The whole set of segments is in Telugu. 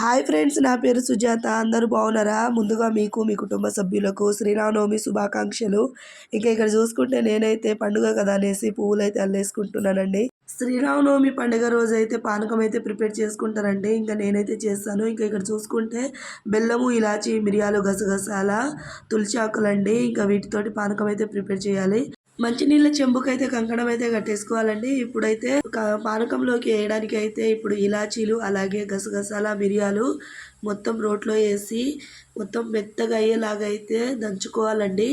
హాయ్ ఫ్రెండ్స్ నా పేరు సుజాత. అందరూ బాగున్నారా? ముందుగా మీకు మీ కుటుంబ సభ్యులకు శ్రీరామనవమి శుభాకాంక్షలు. ఇంకా ఇక్కడ చూసుకుంటే నేనైతే పండుగ కదా అనేసి పువ్వులు అయితే అల్లేసుకుంటున్నానండి. శ్రీరామనవమి పండుగ రోజు అయితే పానకం అయితే ప్రిపేర్ చేసుకుంటారండి. ఇంకా నేనైతే చేస్తాను. ఇంకా ఇక్కడ చూసుకుంటే బెల్లము ఇలాచి మిరియాలు గసగసాల తులసి ఆకులండి. ఇంకా వీటితోటి పానకం అయితే ప్రిపేర్ చేయాలి. మంచినీళ్ళ చెంబుకైతే కంకణం అయితే కట్టేసుకోవాలండి. ఇప్పుడైతే పానకంలోకి వేయడానికి అయితే ఇప్పుడు ఇలాచీలు అలాగే గసగసాల మిరియాలు మొత్తం రోట్లో వేసి మొత్తం మెత్తగా అయ్యేలాగా అయితే దంచుకోవాలండి.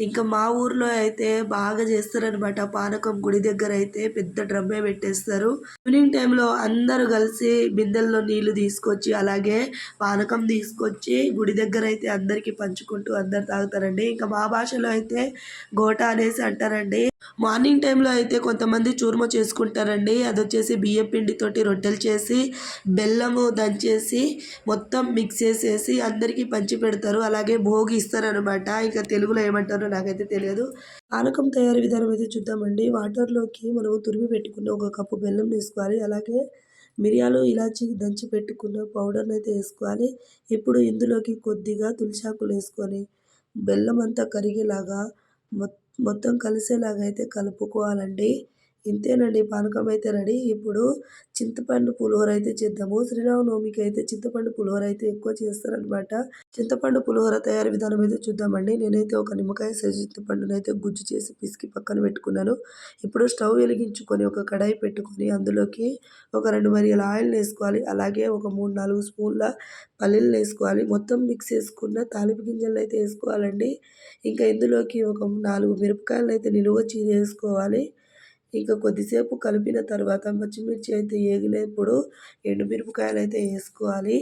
ఇంకా మా ఊర్లో అయితే బాగా చేస్తారనమాట పానకం గుడి దగ్గర అయితే పెద్ద డ్రమ్మే పెట్టేస్తారు. ఈవినింగ్ టైంలో అందరూ కలిసి బిందెల్లో నీళ్ళు తీసుకొచ్చి అలాగే పానకం తీసుకొచ్చి గుడి దగ్గర అయితే అందరికీ పంచుకుంటూ అందరు తాగుతారండి. ఇంకా మా భాషలో అయితే గోట అనేసి అంటారండి. మార్నింగ్ టైంలో అయితే కొంతమంది చూర్మ చేసుకుంటారండి. అది వచ్చేసి బియ్యం పిండితోటి రొట్టెలు చేసి బెల్లము దంచేసి మొత్తం మిక్స్ చేసేసి అందరికీ పంచి పెడతారు. అలాగే భోగి ఇస్తారనమాట ఇంకా తెలుగులో ఏమంటారో నాకైతే తెలియదు. పానకం తయారీ విధానం అయితే చూద్దామండి. వాటర్లోకి మనము తురిమి పెట్టుకున్న ఒక కప్పు బెల్లం వేసుకోవాలి. అలాగే మిరియాలు ఇలాచి దంచి పెట్టుకున్న పౌడర్ని అయితే వేసుకోవాలి. ఇప్పుడు ఇందులోకి కొద్దిగా తులసాకులు వేసుకొని బెల్లం అంతా కరిగేలాగా మొత్తం మొత్తం కలిసేలాగా అయితే కలుపుకోవాలండి. ఇంతేనండి పానకం అయితే రెడీ. ఇప్పుడు చింతపండు పులిహోర అయితే చేద్దాము. శ్రీరామనవమికి అయితే చింతపండు పులిహోర అయితే ఎక్కువ చేస్తారనమాట. చింతపండు పులిహోర తయారీ విధానం అయితే చూద్దామండి. నేనైతే ఒక నిమ్మకాయ సైజు చింతపండును అయితే గుజ్జు చేసి పిసికి పక్కన పెట్టుకున్నాను. ఇప్పుడు స్టవ్ వెలిగించుకొని ఒక కడాయి పెట్టుకొని అందులోకి ఒక రెండు మరియల ఆయిల్ వేసుకోవాలి అలాగే ఒక మూడు నాలుగు స్పూన్ల పల్లీలు వేసుకోవాలి మొత్తం మిక్స్ చేసుకున్న తాలింపు గింజలను అయితే వేసుకోవాలండి. ఇంకా ఇందులోకి ఒక నాలుగు మిరపకాయలు అయితే నిలువ చీర వేసుకోవాలి. ఇంకా కొద్దిసేపు కలిపిన తర్వాత పచ్చిమిర్చి అయితే ఏగినప్పుడు ఎండుమిరపకాయలు అయితే వేసుకోవాలి.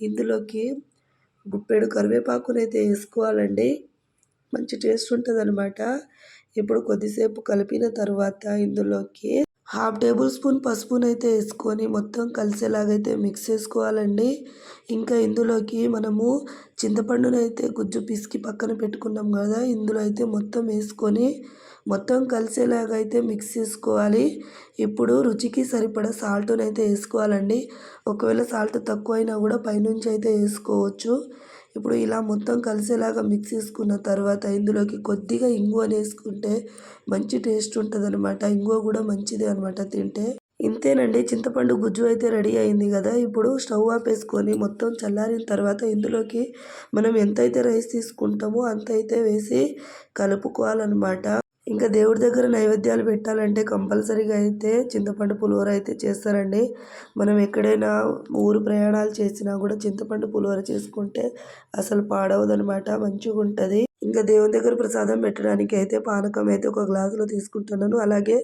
ఇందులోకి గుప్పెడు కరివేపాకులు అయితే వేసుకోవాలండి. మంచి టేస్ట్ ఉంటుంది అనమాట ఇప్పుడు కొద్దిసేపు కలిపిన తర్వాత ఇందులోకి హాఫ్ టేబుల్ స్పూన్ పసుపునైతే వేసుకొని మొత్తం కలిసేలాగైతే మిక్స్ చేసుకోవాలండి. ఇంకా ఇందులోకి మనము చింతపండునైతే అయితే గుజ్జు పిసికి పక్కన పెట్టుకున్నాం కదా ఇందులో అయితే మొత్తం వేసుకొని మొత్తం కలిసేలాగా అయితే మిక్స్ చేసుకోవాలి. ఇప్పుడు రుచికి సరిపడా సాల్ట్నైతే వేసుకోవాలండి. ఒకవేళ సాల్ట్ తక్కువ అయినా కూడా పైనుంచి అయితే వేసుకోవచ్చు. ఇప్పుడు ఇలా మొత్తం కలిసేలాగా మిక్స్ చేసుకున్న తర్వాత ఇందులోకి కొద్దిగా ఇంగువ వేసుకుంటే మంచి టేస్ట్ ఉంటుంది అనమాట ఇంగువ కూడా మంచిది అనమాట తింటే. ఇంతేనండి చింతపండు గుజ్జు అయితే రెడీ అయింది కదా. ఇప్పుడు స్టవ్ ఆపేసుకొని మొత్తం చల్లారిన తర్వాత ఇందులోకి మనం ఎంతైతే రైస్ తీసుకుంటామో అంత అయితే వేసి కలుపుకోవాలన్నమాట. ఇంకా దేవుడి దగ్గర నైవేద్యాలు పెట్టాలంటే కంపల్సరీగా అయితే చింతపండు పులిహోర అయితే చేస్తారండి. మనం ఎక్కడైనా ఊరు ప్రయాణాలు చేసినా కూడా చింతపండు పులిహోర చేసుకుంటే అసలు పాడవదనమాట మంచిగా ఉంటుంది. ఇంకా దేవుని దగ్గర ప్రసాదం పెట్టడానికి అయితే పానకం అయితే ఒక గ్లాసులో తీసుకుంటున్నాను. అలాగే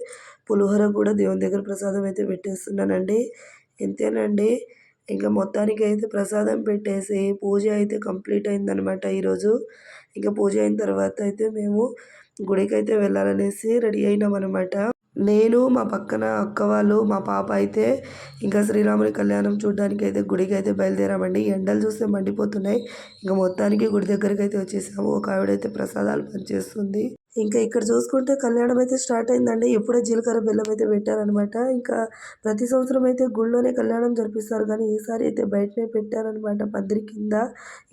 పులిహోర కూడా దేవుని దగ్గర ప్రసాదం అయితే పెట్టేస్తున్నానండి. ఇంతేనండి. ఇంకా మొత్తానికి అయితే ప్రసాదం పెట్టేసి పూజ అయితే కంప్లీట్ అయిందనమాట ఈరోజు. ఇంకా పూజ అయిన తర్వాత అయితే మేము గుడికి అయితే వెళ్ళాలనేసి రెడీ అయినాం అనమాట నేను మా పక్కన అక్క వాళ్ళు మా పాప అయితే ఇంకా శ్రీరాముని కళ్యాణం చూడడానికి అయితే గుడికి అయితే బయలుదేరామండి ఎండలు చూస్తే మండిపోతున్నాయి. ఇంకా మొత్తానికి గుడి దగ్గరికి అయితే వచ్చేసాము. ఒక ఆవిడైతే ప్రసాదాలు పనిచేస్తుంది. ఇంకా ఇక్కడ చూసుకుంటే కళ్యాణం అయితే స్టార్ట్ అయిందండి. ఎప్పుడో జీలకర్ర బెల్లం అయితే పెట్టారనమాట ఇంకా ప్రతి సంవత్సరం అయితే గుళ్ళోనే కళ్యాణం జరిపిస్తారు. కానీ ఈసారి అయితే బయటనే పెట్టారనమాట పందిరి కింద.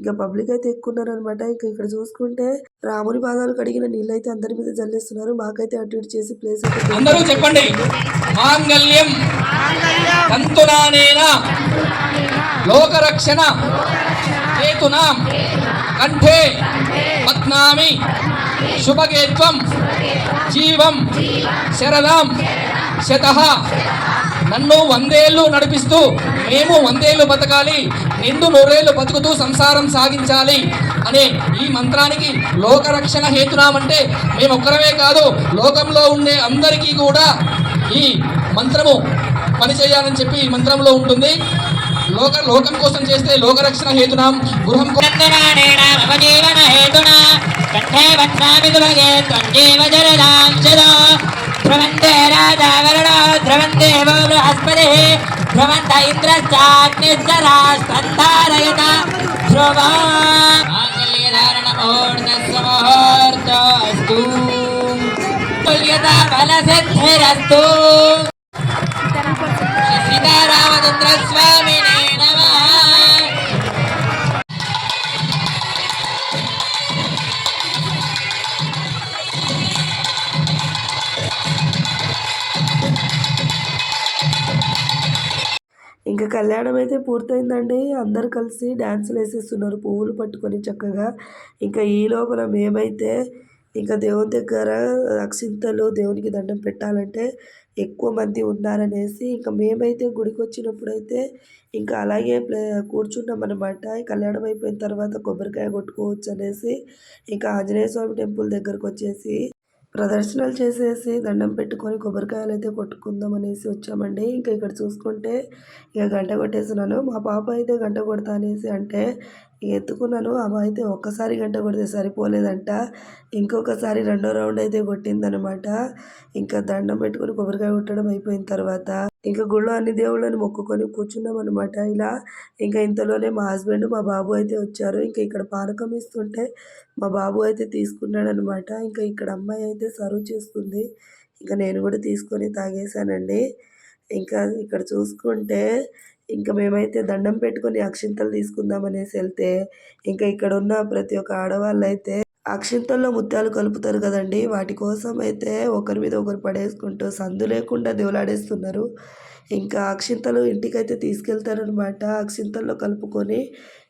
ఇంకా పబ్లిక్ అయితే ఎక్కున్నారనమాట ఇంకా ఇక్కడ చూసుకుంటే రాముని పాదాలు కడిగిన నీళ్ళు అయితే అందరి మీద జల్లేస్తున్నారు. మాకైతే అటు ఇటు చేసి ప్లేస్ అయితే అందరూ చెప్పండి. మాంగళ్యం లోకరక్షణ హేతునా కంఠే పద్నామి శుభగేత్వం జీవం. శరదాం. శత. నన్ను వందేళ్ళు నడిపిస్తూ మేము వందేళ్ళు బతకాలి నిండు నూరేళ్ళు బతుకుతూ సంసారం సాగించాలి అనే ఈ మంత్రానికి లోకరక్షణ హేతునామంటే మేము ఒక్కరమే కాదు లోకంలో ఉండే అందరికీ కూడా ఈ మంత్రము పనిచేయాలని చెప్పి ఈ మంత్రంలో ఉంటుంది. లోక లోకం కోసం చేస్తే లోకరక్షణ హేతునాం. గృహం అవజీవన హేతునా. కంఠే భక్తామి కళ్యాణం అయితే పూర్తయిందండి. అందరు కలిసి డ్యాన్సులు వేసేస్తున్నారు. పువ్వులు పట్టుకొని చక్కగా. ఇంకా ఈ లోపల మేమైతే ఇంకా దేవుని దగ్గర అక్షింతలు దేవునికి దండం పెట్టాలంటే ఎక్కువ మంది ఉన్నారనేసి ఇంకా మేమైతే గుడికి వచ్చినప్పుడు అయితే ఇంకా అలాగే ప్లే కూర్చున్నాం అనమాట కళ్యాణం అయిపోయిన తర్వాత కొబ్బరికాయ కొట్టుకోవచ్చు అనేసి ఇంకా ఆంజనేయ స్వామి టెంపుల్ దగ్గరకు వచ్చేసి ప్రదర్శనలు చేసేసి దండం పెట్టుకొని కొబ్బరికాయలు అయితే కొట్టుకుందాం అనేసి వచ్చామండి. ఇంకా ఇక్కడ చూసుకుంటే ఇక గంట కొట్టేసినాను మా పాప అయితే గంట కొడతా అనేసి అంటే ఎత్తుకున్నాను. ఆమె అయితే ఒక్కసారి గంట కొడితే సరిపోలేదంట. ఇంకొకసారి రెండో రౌండ్ అయితే కొట్టిందనమాట. ఇంకా దండం పెట్టుకొని కొబ్బరికాయ కొట్టడం అయిపోయిన తర్వాత ఇంకా గుళ్ళో అన్ని దేవుళ్ళని మొక్కుకొని కూర్చున్నాం అనమాట ఇలా ఇంకా ఇంతలోనే మా హస్బెండ్ మా బాబు అయితే వచ్చారు. ఇంకా ఇక్కడ పానకం ఇస్తుంటే మా బాబు అయితే తీసుకున్నాడు అనమాట ఇంకా ఇక్కడ అమ్మాయి అయితే సర్వ్ చేస్తుంది. ఇంకా నేను కూడా తీసుకొని తాగేసానండి ఇంకా ఇక్కడ చూసుకుంటే ఇంకా మేమైతే దండం పెట్టుకొని అక్షింతలు తీసుకుందాం అనేసి వెళ్తే ఇంకా ఇక్కడ ఉన్న ప్రతి ఒక్క ఆడవాళ్ళు అయితే అక్షింతల్లో ముత్యాలు కలుపుతారు కదండి. వాటి కోసం అయితే ఒకరి మీద ఒకరు పడేసుకుంటూ సందు లేకుండా దేవులాడేస్తున్నారు. ఇంకా అక్షింతలు ఇంటికైతే తీసుకెళ్తారనమాట అక్షింతల్లో కలుపుకొని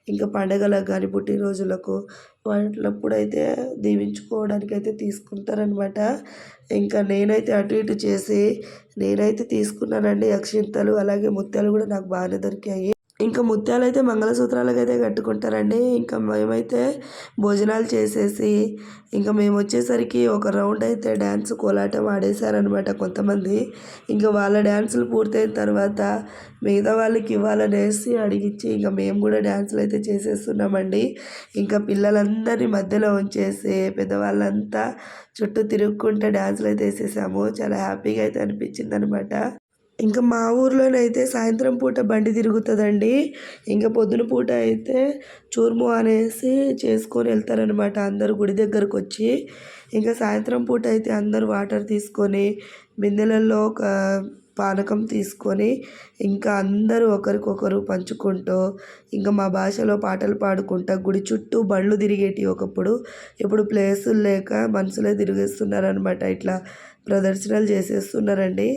ఇంకా పండగలకు కానీ పుట్టినరోజులకు వాటిలప్పుడు అయితే దీవించుకోవడానికి అయితే తీసుకుంటారనమాట ఇంకా నేనైతే అటు ఇటు చేసి నేనైతే తీసుకున్నానండి. అక్షింతలు అలాగే ముత్యాలు కూడా నాకు బాగానే దొరికాయి. ఇంకా ముత్యాలు అయితే మంగళసూత్రాలకు అయితే కట్టుకుంటారండి. ఇంకా మేమైతే భోజనాలు చేసేసి ఇంకా మేము వచ్చేసరికి ఒక రౌండ్ అయితే డ్యాన్స్ కోలాటం ఆడేశారనమాట కొంతమంది. ఇంకా వాళ్ళ డ్యాన్సులు పూర్తయిన తర్వాత మిగతా వాళ్ళకి ఇవ్వాలనేసి అడిగించి ఇంకా మేము కూడా డ్యాన్సులు అయితే చేసేస్తున్నామండి. ఇంకా పిల్లలందరినీ మధ్యలో ఉంచేసి పెద్దవాళ్ళంతా చుట్టూ తిరుగుకుంటే డ్యాన్సులు అయితే వేసేసాము. చాలా హ్యాపీగా అయితే అనిపించింది అనమాట ఇంకా మా ఊర్లోనైతే సాయంత్రం పూట బండి తిరుగుతుందండి. ఇంకా పొద్దున పూట అయితే చూర్ము అనేసి చేసుకొని వెళ్తారనమాట అందరూ గుడి దగ్గరకు వచ్చి ఇంకా సాయంత్రం పూట అయితే అందరూ వాటర్ తీసుకొని బిందెలలో ఒక పానకం తీసుకొని ఇంకా అందరూ ఒకరికొకరు పంచుకుంటూ ఇంకా మా భాషలో పాటలు పాడుకుంటా గుడి చుట్టూ బండ్లు తిరిగేటి ఒకప్పుడు. ఇప్పుడు ప్లేసులు లేక మనుషులే తిరిగేస్తున్నారనమాట ఇట్లా ప్రదర్శనలు చేసేస్తున్నారండి.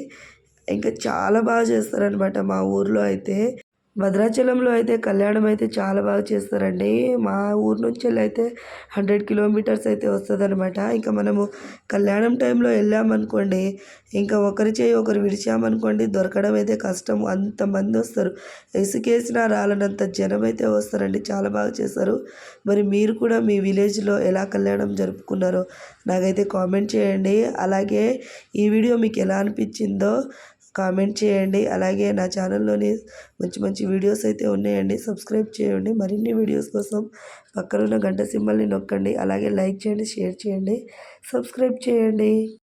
ఇంకా చాలా బాగా చేస్తారనమాట మా ఊర్లో అయితే. భద్రాచలంలో అయితే కళ్యాణం అయితే చాలా బాగా చేస్తారండి. మా ఊరు నుంచి అయితే హండ్రెడ్ కిలోమీటర్స్ అయితే వస్తుందన్నమాట. ఇంకా మనము కళ్యాణం టైంలో వెళ్ళామనుకోండి ఇంకా ఒకరి చేయి ఒకరు విడిచామనుకోండి దొరకడం అయితే కష్టం. అంతమంది వస్తారు. ఇసుకేసిన రాలనంత జనం అయితే వస్తారండి. చాలా బాగా చేస్తారు. మరి మీరు కూడా మీ విలేజ్లో ఎలా కళ్యాణం జరుపుకున్నారో నాకైతే కామెంట్ చేయండి. అలాగే ఈ వీడియో మీకు ఎలా అనిపించిందో కామెంట్ చేయండి. అలాగే నా ఛానల్లోని మంచి మంచి వీడియోస్ అయితే ఉన్నాయండి. సబ్స్క్రైబ్ చేయండి. మరిన్ని వీడియోస్ కోసం పక్కనున్న గంట సింబల్ని నొక్కండి. అలాగే లైక్ చేయండి షేర్ చేయండి. సబ్స్క్రైబ్ చేయండి.